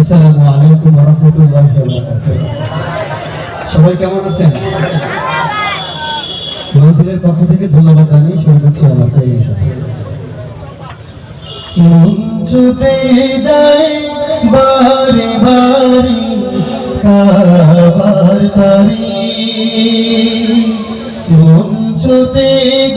আসসালামু আলাইকুম সবাই কেমন আছেন? মন্দিরের পক্ষ থেকে ধন্যবাদ জানিয়ে শুরু করছি আমার তাই মন বারে বারে, কাবার তারি। মন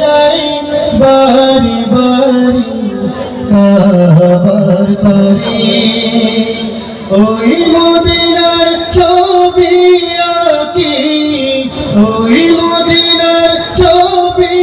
যায় বারে বারে, কাবার তারি। ওই মদিনার ছবি আঁকি, ওই মদিনার ছবি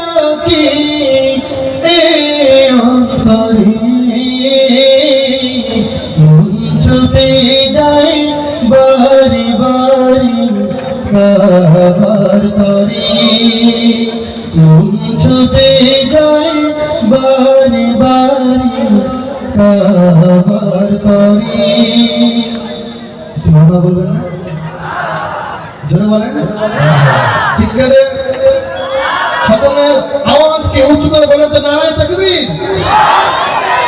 আঁকি, এ ছুটে যায় বারি বারি কাবার তরে। কাবার তরে বাবা বলবেন না? জোরে বলেন। চিৎকারে সকলের আওয়াজকে উঁচু করে বলেন তো নারায় থাকবি?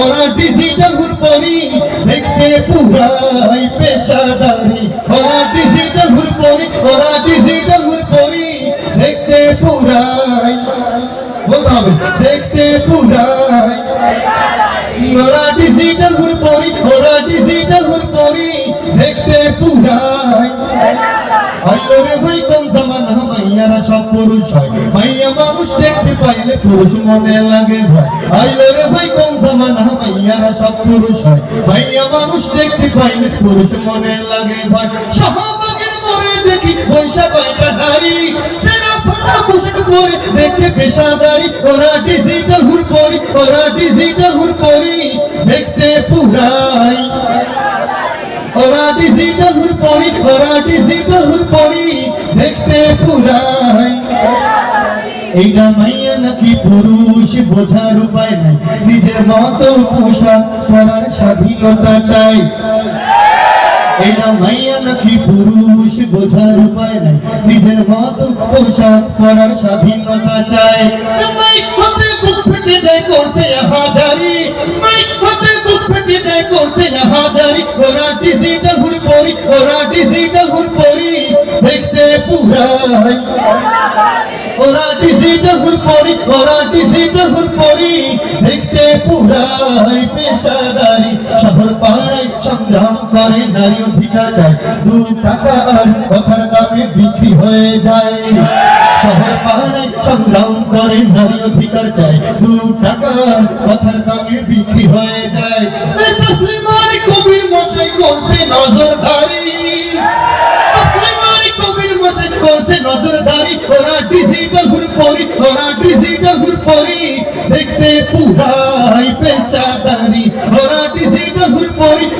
ওরা ডিজিটাল হুরপরি দেখতে পুরাই পেশাদারি। ওরা ডিজিটাল হুরপরি ওরা ডিজিটাল হুরপরি দেখতে পুরাই বলতে হবে দেখতে পুরাই ওরা ডিজিটাল হুরপরি ওরা ডিজিটাল হুরপরি দেখতে পুরাই আইলো রে ভাই কোন জামানা মাইয়ারা সব পুরুষ হয়। মাইয়া মানুষ দেখতে পাইলে পুরুষ মনে লাগে ভয়। আইলো রে ভাই, কোন জামানা? মাইয়ারা সব পুরুষ হয়। মাইয়া মানুষ দেখতে পাইলে পুরুষ মনে লাগে ভয়। শাহবাগের মরে দেখি পয়সা কয়টা নারী। দেখতে পেশাদারি। ওরা ডিজিটাল হুর পরি, ওরা ডিজিটাল হুর পরি। দেখতে পুরাই। ওরা ডিজিটাল পরি, ওরা ডিজিটাল পরি। দেখতে পুরাই। এইটা মাইয়া নাকি পুরুষ? বোঝার উপায় নাই। নিজের মতো পোশাক পরার স্বাধীনতা চাই। এটা মাইয়া নাকি পুরুষ? বোঝার উপায় নাই। নিজের স্বাধীনতা দেখতে পুরাই ওরা ডিজিটাল হুর পরি ওরা বিক্রি হয়ে যায়। শহর পাড়ায় সংগ্রাম করে, নারী অধিকার চায়। দু কবির মশাই করছে নজরদারি।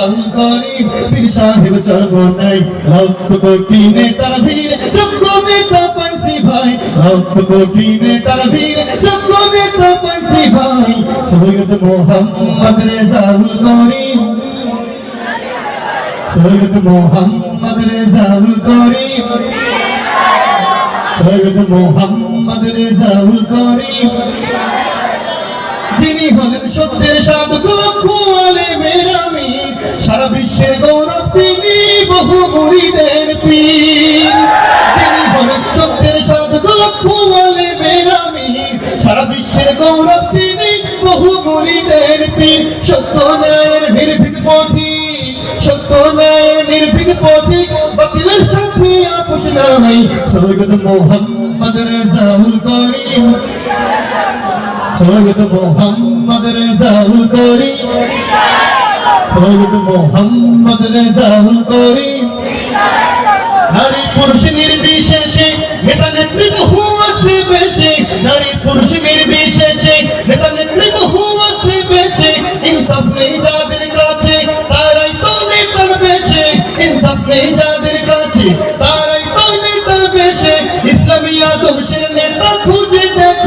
রেজাউল করিম পীর সাহেব চলবো নাই। লক্ষ কোটি নেতার ভিড় যোগ্য নেতা পাইছি ভাই। লক্ষ কোটি নেতার ভিড় যোগ্য নেতা পাইছি ভাই। সৈয়দ মোহাম্মদ রেজাউল করিম। সৈয়দ মোহাম্মদ রেজাউল করিম। সৈয়দ মোহাম্মদ রেজাউল করিম। যিনি হলেন সত্যের সাধক লক্ষ আলে মেরামি সারা বিশ্বের গৌরব তিনি, বহু মুরিদের পীর। যিনি হলেন সত্যের সাধক লক্ষ আলে মেরামি সারা বিশ্বের গৌরব তিনি, বহু মুরিদের পীর। সত্য ন্যায়ের নির্ভীক পথি সত্য ন্যায়ের নির্ভীক পথিক বাতি নাই। সৈয়দ মোহাম্মদ রেজাউল করিম। সৈয়দ মোহাম্মদ রেজাউল করিম। সৈয়দ মোহাম্মদ রেজাউল করিম। নারী পুরুষ নির্বিশেষে নেতা নেত্রী বহু আছে নারী পুরুষ নির্বিশেষে নেতা ইনসাফ নেই যাদের কাছে, তারাই তো নেতার ইনসাফ নেই যাদের কাছে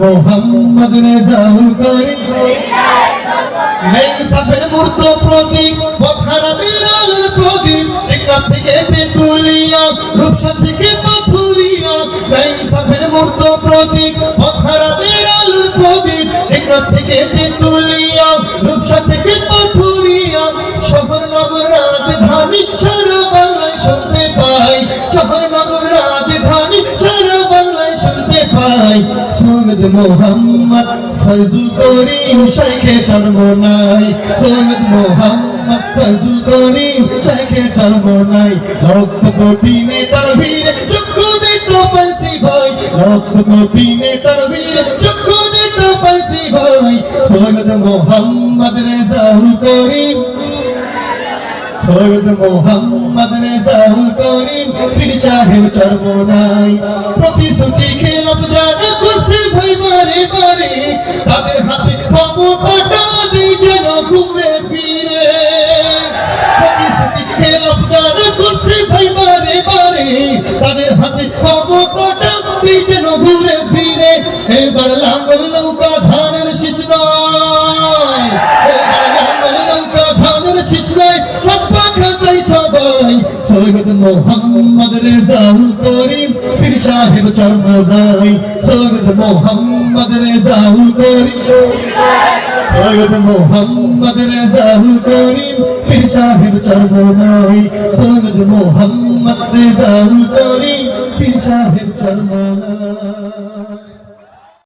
মোহাম্মদ রেজাউল করিম নেই সাফের মূর্ত প্রতীক বখারা বিরাল প্রদীপ। টেকনাফ থেকে তেতুলিয়া, রূপসা থেকে পাথুরিয়া। নেই সাফের মূর্ত প্রতীক বখারা বিরাল প্রদীপ। টেকনাফ থেকে তেতুলিয়া, রূপসা মোহাম্মদ ফজল করিম শেখে জন্ম নাই সৈয়দ মোহাম্মদ ফজল করিম শেখে জন্ম নাই লক্ষ কোটি নেতার ভিড় যোগ্য নেতা পাইছি ভাই। লক্ষ কোটি নেতার ভিড় যোগ্য নেতা পাইছি ভাই। সৈয়দ মোহাম্মদ রেজাউল করিম, সৈয়দ মোহাম্মদ রেজাউল করিম। পীর সাহেব চরমনাই প্রতিশ্রুতি খেলাম যারা করছে ভাই মারে মারে, তাদের হাতে ক্ষমতাটা দিই যেন ঘুরে ফিরে। প্রতিশ্রুতি খেলাম যারা করছে তাদের হাতে ক্ষমতাটা ঘুরে ফিরে। এবার লাঙ্গল নৌকা ধানের মোহাম্মদ রেজাউল করিম, পীর সাহেব চর্ম নাই সৈয়দ মোহাম্মদ রেজাউল করিম। সৈয়দ মোহাম্মদ রেজাউল করিম, পীর সাহেব চর্ম নাই সৈয়দ মোহাম্মদ রেজাউল করিম, পীর সাহেব চর্ম নাই